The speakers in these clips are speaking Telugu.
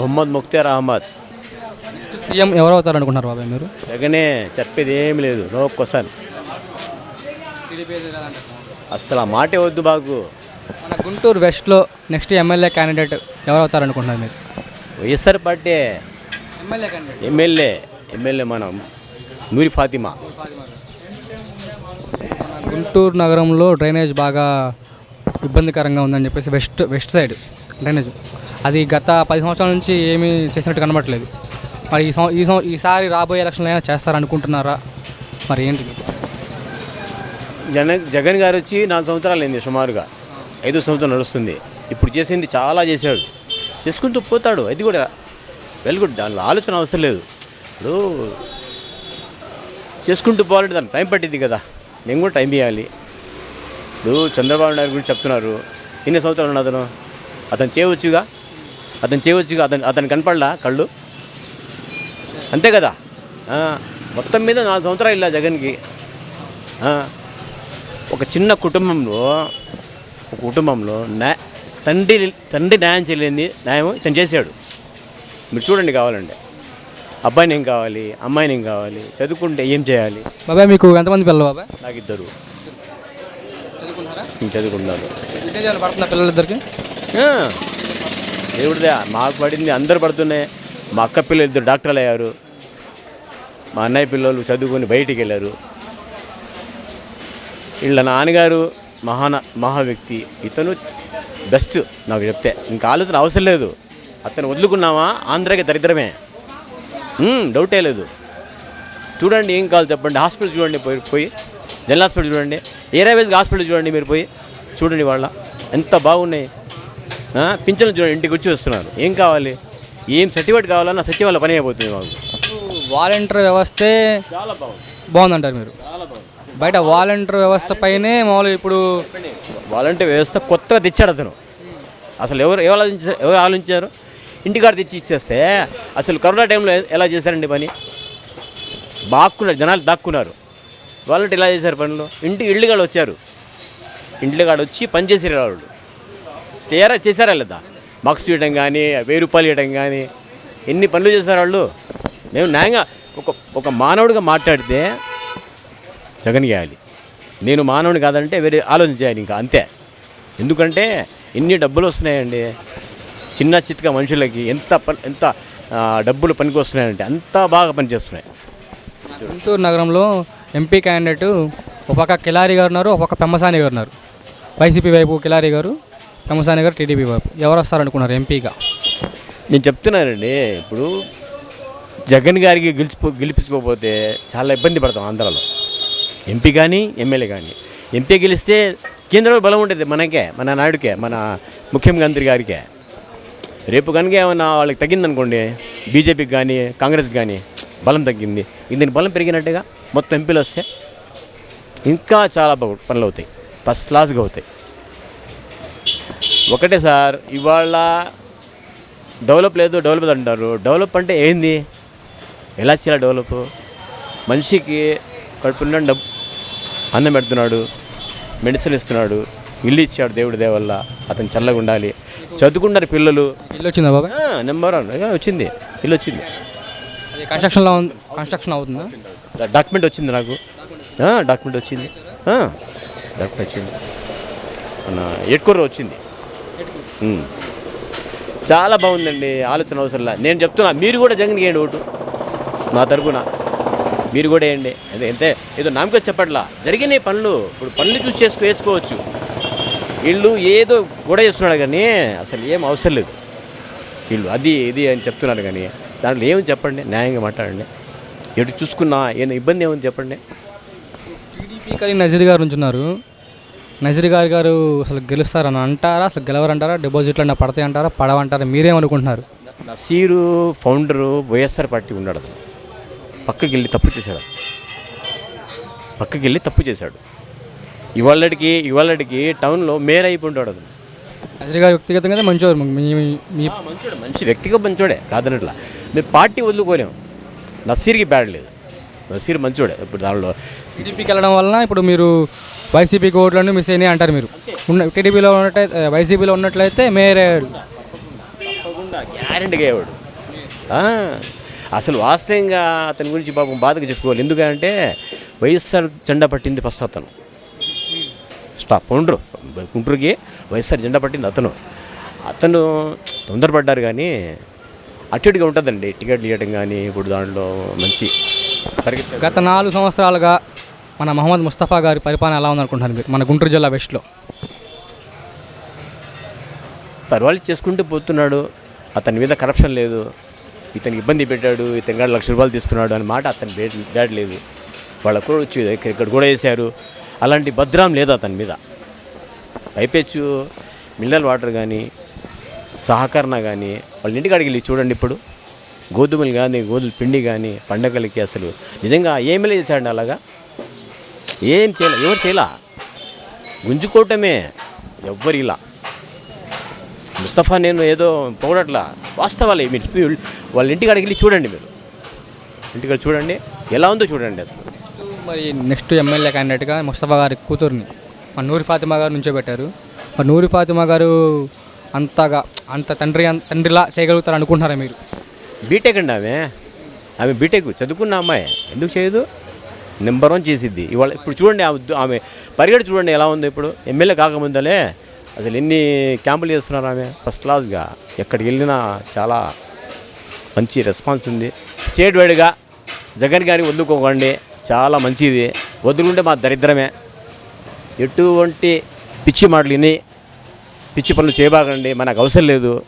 మొహమ్మద్ ముఖ్తార్ అహ్మద్. సీఎం ఎవరు అవుతారు అనుకుంటున్నారు బాబాయ్ మీరు? జగనే చెప్పేది ఏమి లేదు నో క్వశ్చన్. అస్సలు ఆ మాటే వద్దు బాగు మన గుంటూరు వెస్ట్లో నెక్స్ట్ ఎమ్మెల్యే క్యాండిడేట్ ఎవరు అవుతారు అనుకుంటున్నారు మీరు? YSR party MLA candidate. MLA MLA మనం నూరి ఫాతిమా. గుంటూరు నగరంలో డ్రైనేజ్ బాగా ఇబ్బందికరంగా ఉందని చెప్పేసి వెస్ట్ వెస్ట్ సైడ్ డ్రైనేజ్. అది గత పది సంవత్సరాల నుంచి ఏమీ చేసినట్టు కనబడట్లేదు. మరి ఈ సం- ఈ సం- ఈసారి రాబోయే ఎలక్షన్లు అయినా చేస్తారనుకుంటున్నారా? మరి ఏంటి? జన జగన్ గారు వచ్చి నాలుగు సంవత్సరాలు అయింది సుమారుగా. ఐదు సంవత్సరం నడుస్తుంది. ఇప్పుడు చేసింది చాలా చేశాడు. చేసుకుంటూ పోతాడు. అది కూడా వెల్ గుడ్. దానిలో ఆలోచన అవసరం లేదు. ఇప్పుడు చేసుకుంటూ పోవాలంటే దానికి టైం పట్టింది కదా. నేను కూడా టైం ఇవ్వాలి ఇప్పుడు చంద్రబాబు నాయుడు గురించి చెప్తున్నారు. ఎన్ని సంవత్సరాలు ఉన్న అతను అతను చేయవచ్చుగా. అతను చేయవచ్చుగా అతను అతను కనపడలా కళ్ళు? అంతే కదా? మొత్తం మీద నాలుగు సంవత్సరాలు ఇలా జగన్కి. ఒక చిన్న కుటుంబంలో ఒక కుటుంబంలో న్యా తండ్రి తండ్రి న్యాయం చేయలేని న్యాయం ఇతను చేశాడు. మీరు చూడండి కావాలండి అబ్బాయిని ఏం కావాలి అమ్మాయిని ఏం కావాలి చదువుకుంటే ఏం చేయాలి? బాబాయ్ మీకు ఎంతమంది పిల్లలు బాబాయ్? నాకు ఇద్దరు. విద్యార్థులు పడుతున్నా పిల్లలిద్దరికి దేవుడిదే మాకు పడింది అందరు పడుతున్నాయి. మా అక్క పిల్లలు ఇద్దరు డాక్టర్లు అయ్యారు. మా అన్నయ్య పిల్లలు చదువుకొని బయటికి వెళ్ళారు. వీళ్ళ నాన్నగారు మహాన మహా వ్యక్తి. ఇతను బెస్ట్ నాకు చెప్తే. ఇంకా ఆలోచన అవసరం లేదు. అతను వదులుకున్నామా? ఆంధ్రాకి దరిద్రమే. డౌటే లేదు. చూడండి ఏం కావాలి చెప్పండి. హాస్పిటల్ చూడండి పోయి పోయి. జనరల్ హాస్పిటల్ చూడండి. ఏరియా వైజ్గా హాస్పిటల్ చూడండి మీరు పోయి. చూడండి వాళ్ళ. ఎంత బాగున్నాయి. పింఛన్లు చూడండి ఇంటికి వచ్చి వస్తున్నారు. ఏం కావాలి? ఏం సర్టిఫికేట్ కావాలన్నా సచివాలయ పని అయిపోతుంది మాకు. వాలంటీర్ వ్యవస్థే చాలా బాగుంది. బాగుందంటారు మీరు. బయట వాలంటీర్ వ్యవస్థ పైనే మామూలుగా ఇప్పుడు వాలంటీర్ వ్యవస్థ కొత్తగా తెచ్చాడు అతను. అసలు ఎవరు ఎవరు ఆలోచించారు ఎవరు ఆలోచించారు? ఇంటికాడ తెచ్చి ఇచ్చేస్తే అసలు కరోనా టైంలో ఎలా చేశారండి పని? బాక్కున్నారు జనాలు దాక్కున్నారు. వాలంటీర్ ఎలా చేశారు పనులు? ఇంటికి ఇళ్ళుగాడు వచ్చారు. ఇంటికాడ వచ్చి పని చేసారు చేశారా లేదా? బాక్స్ ఇవ్వడం కానీ వెయ్యి రూపాయలు ఇవ్వడం కానీ ఎన్ని పనులు చేశారు వాళ్ళు? మేము న్యాయంగా ఒక ఒక మానవుడిగా మాట్లాడితే జగన్ చేయాలి. నేను మానవుని కాదంటే వేరే ఆలోచన చేయాలి ఇంకా అంతే. ఎందుకంటే ఎన్ని డబ్బులు వస్తున్నాయండి? చిన్న చిత్క మనుషులకి ఎంత పని ఎంత డబ్బులు పనికి వస్తున్నాయంటే అంత బాగా పనిచేస్తున్నాయి గుంటూరు నగరంలో ఎంపీ క్యాండిడేట్ ఒక పక్క కిలారి గారు ఉన్నారు ఒక పక్క పెమ్మసాని గారు ఉన్నారు. వైసీపీ వైపు కిలారి గారు తమసాని గారు టీడీపీ వైపు. ఎవరు వస్తారనుకున్నారు ఎంపీగా? నేను చెప్తున్నానండి ఇప్పుడు జగన్ గారికి గెలిచిపో గెలిపించుకోకపోతే చాలా ఇబ్బంది పడతాం ఆంధ్రాలో. ఎంపీ కానీ ఎమ్మెల్యే కానీ. ఎంపీ గెలిస్తే కేంద్రంలో బలం ఉంటుంది మనకే మన నాయుడికే మన ముఖ్యమంత్రి గారికే. రేపు కనుక ఏమన్నా వాళ్ళకి తగ్గిందనుకోండి బీజేపీకి కానీ కాంగ్రెస్ కానీ బలం తగ్గింది. దీని బలం పెరిగినట్టుగా మొత్తం ఎంపీలు వస్తే ఇంకా చాలా పనులు అవుతాయి ఫస్ట్ క్లాస్గా అవుతాయి. ఒకటే సార్ ఇవాళ డెవలప్ లేదు డెవలప్ అంటారు. డెవలప్ అంటే ఏంది? ఎలా చేయాలి డెవలప్? మనిషికి కడుపున్న డబ్బు అన్నం పెడుతున్నాడు మెడిసిన్ ఇస్తున్నాడు ఇల్లు ఇచ్చాడు దేవుడి దేవల్ల అతను చల్లగా ఉండాలి. చదువుకున్నారు పిల్లలు. ఇల్లు వచ్చిందా బాబాయ్? Number one. వచ్చింది ఇల్లు వచ్చింది. కన్స్ట్రక్షన్లో కన్స్ట్రక్షన్ అవుతుందా? డాక్యుమెంట్ వచ్చింది నాకు. డాక్యుమెంట్ వచ్చింది. డాక్యుమెంట్ వచ్చింది. మన ఎడ్కూర వచ్చింది. చాలా బాగుందండి ఆలోచన అవసరంలా. నేను చెప్తున్నా మీరు కూడా జగన్ వేయండి ఓటు. నా తరపున. మీరు కూడా వేయండి. అదే అంతే ఏదో నామకే చెప్పట్లా. జరిగినాయి పనులు ఇప్పుడు పనులు చూసి చేసుకో వేసుకోవచ్చు. వీళ్ళు ఏదో గొడవ చేస్తున్నాడు కానీ అసలు ఏం అవసరం లేదు. వీళ్ళు అది ఇది అని చెప్తున్నారు కానీ దాంట్లో ఏమి చెప్పండి న్యాయంగా మాట్లాడండి. ఎటు చూసుకున్నా ఏమైనా ఇబ్బంది ఏముంది చెప్పండి. టీడీపీ కానీ నజీర్ గారు ఉంచున్నారు నజీర్ గారు గారు అసలు గెలుస్తారని అంటారా? అసలు గెలవరంటారా? డిపాజిట్లు అన్న పడతాయి అంటారా? పడవంటారా? మీరేమనుకుంటున్నారు? నసీరు ఫౌండరు వైఎస్ఆర్ పార్టీ ఉన్నాడు అతను పక్కకి వెళ్ళి తప్పు చేశాడు. పక్కకి వెళ్ళి తప్పు చేశాడు. ఇవాళకి ఇవాళకి టౌన్లో మేయర్ అయిపోయింటాడు అతను నజీర్ గారు వ్యక్తిగతంగా మంచివారు మంచోడే మంచి వ్యక్తిగా మంచోడే కాదనట్లా. మేము పార్టీ వదులుకోలేము. నసీర్కి బ్యాడ్ లేదు. నసీర్ మంచోడే ఇప్పుడు దానిలో. టీడీపీకి వెళ్ళడం వలన ఇప్పుడు మీరు వైసీపీకి ఓట్లను మిస్ అయినాయి అంటారు మీరు. ఉన్న టీడీపీలో ఉన్నట్టయితే వైసీపీలో ఉన్నట్లయితే మేరే గ్యారెంటీగా ఇవ్వడు. ఆ, అసలు వాస్తవంగా అతని గురించి పాపం బాధగా చెప్పుకోవాలి. ఎందుకంటే వైఎస్ఆర్ జెండా పట్టింది ఫస్ట్ అతను. స్టాప్ ఉండరు. గుంటూరుకి వైఎస్ఆర్ జెండా పట్టింది అతను. అతను తొందరపడ్డారు కానీ అటు ఇటుగా ఉంటుందండి. టికెట్లు ఇవ్వడం కానీ ఇప్పుడు దాంట్లో మంచి గత నాలుగు సంవత్సరాలుగా మన మహమ్మద్ ముస్తఫా గారి పరిపాలన ఎలా ఉందనుకుంటున్నారు మీరు? మన గుంటూరు జిల్లా వెస్ట్లో. పర్వాలేదు చేసుకుంటూ పోతున్నాడు. అతని మీద కరప్షన్ లేదు. ఇతనికి ఇబ్బంది పెట్టాడు. ఇతని కాడ లక్ష రూపాయలు తీసుకున్నాడు అని మాట అతని బ్యాడ్ బ్యాడ్ లేదు. వాళ్ళ కూడా వచ్చి ఇక్కడ ఇక్కడ కూడా వేశారు అలాంటి భద్రం లేదు అతని మీద. పైపెచ్చు మినరల్ వాటర్ కానీ సహకరణ కానీ వాళ్ళ ఇంటికాడికి వెళ్ళి చూడండి ఇప్పుడు. గోధుమలు కానీ గోధుమ పిండి కానీ పండగలకి అసలు నిజంగా ఏమి చేశాడు అలాగా? ఏం చేయలే ఎవరు చేయాల? గుంజుకోవటమే ఎవ్వరు ఇలా. ముస్తఫా నేను ఏదో పొగడట్లా. వాస్తవాలే మీరు వాళ్ళ ఇంటికాడికి వెళ్ళి చూడండి మీరు. ఇంటికాడ చూడండి ఎలా ఉందో చూడండి అసలు. మరి నెక్స్ట్ ఎమ్మెల్యే క్యాండిడేట్గా ముస్తఫా గారి కూతుర్ని మా నూరి ఫాతిమా గారు నుంచో పెట్టారు. మరి నూరి ఫాతిమా గారు అంతగా అంత తండ్రి తండ్రిలా చేయగలుగుతారు అనుకుంటున్నారా మీరు? బీటెక్ అండి ఆమె. ఆమె బీటెక్ చదువుకున్న అమ్మాయి. ఎందుకు చేయదు? నెంబర్ వన్ చేసిద్ది. ఇవాళ ఇప్పుడు చూడండి ఆమె ఆమె పరిగెడు చూడండి ఎలా ఉందో ఇప్పుడు. ఎమ్మెల్యే కాకముందలే. అసలు ఎన్ని క్యాంపులు చేస్తున్నారు ఆమె? ఫస్ట్ క్లాస్గా ఎక్కడికి వెళ్ళినా చాలా మంచి రెస్పాన్స్ ఉంది. స్టేట్ వైడ్గా జగన్ గారిని వదులుకోకండి. చాలా మంచిది. వదులుకుంటే మా దరిద్రమే. ఎటువంటి పిచ్చి మాటలు విని పిచ్చి పనులు చేయబాకండి. మనకు అవసరం లేదు.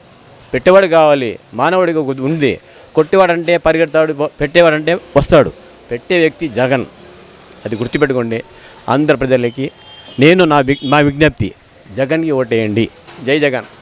పెట్టేవాడు కావాలి మానవుడికి ఉంది. కొట్టేవాడంటే పరిగెడతాడు పెట్టేవాడంటే వస్తాడు. పెట్టే వ్యక్తి జగన్. అది గుర్తుపెట్టుకోండి ఆంధ్ర ప్రజలకి నేను నా విగ్ నా విజ్ఞప్తి జగన్కి ఓటేయండి. జై జగన్.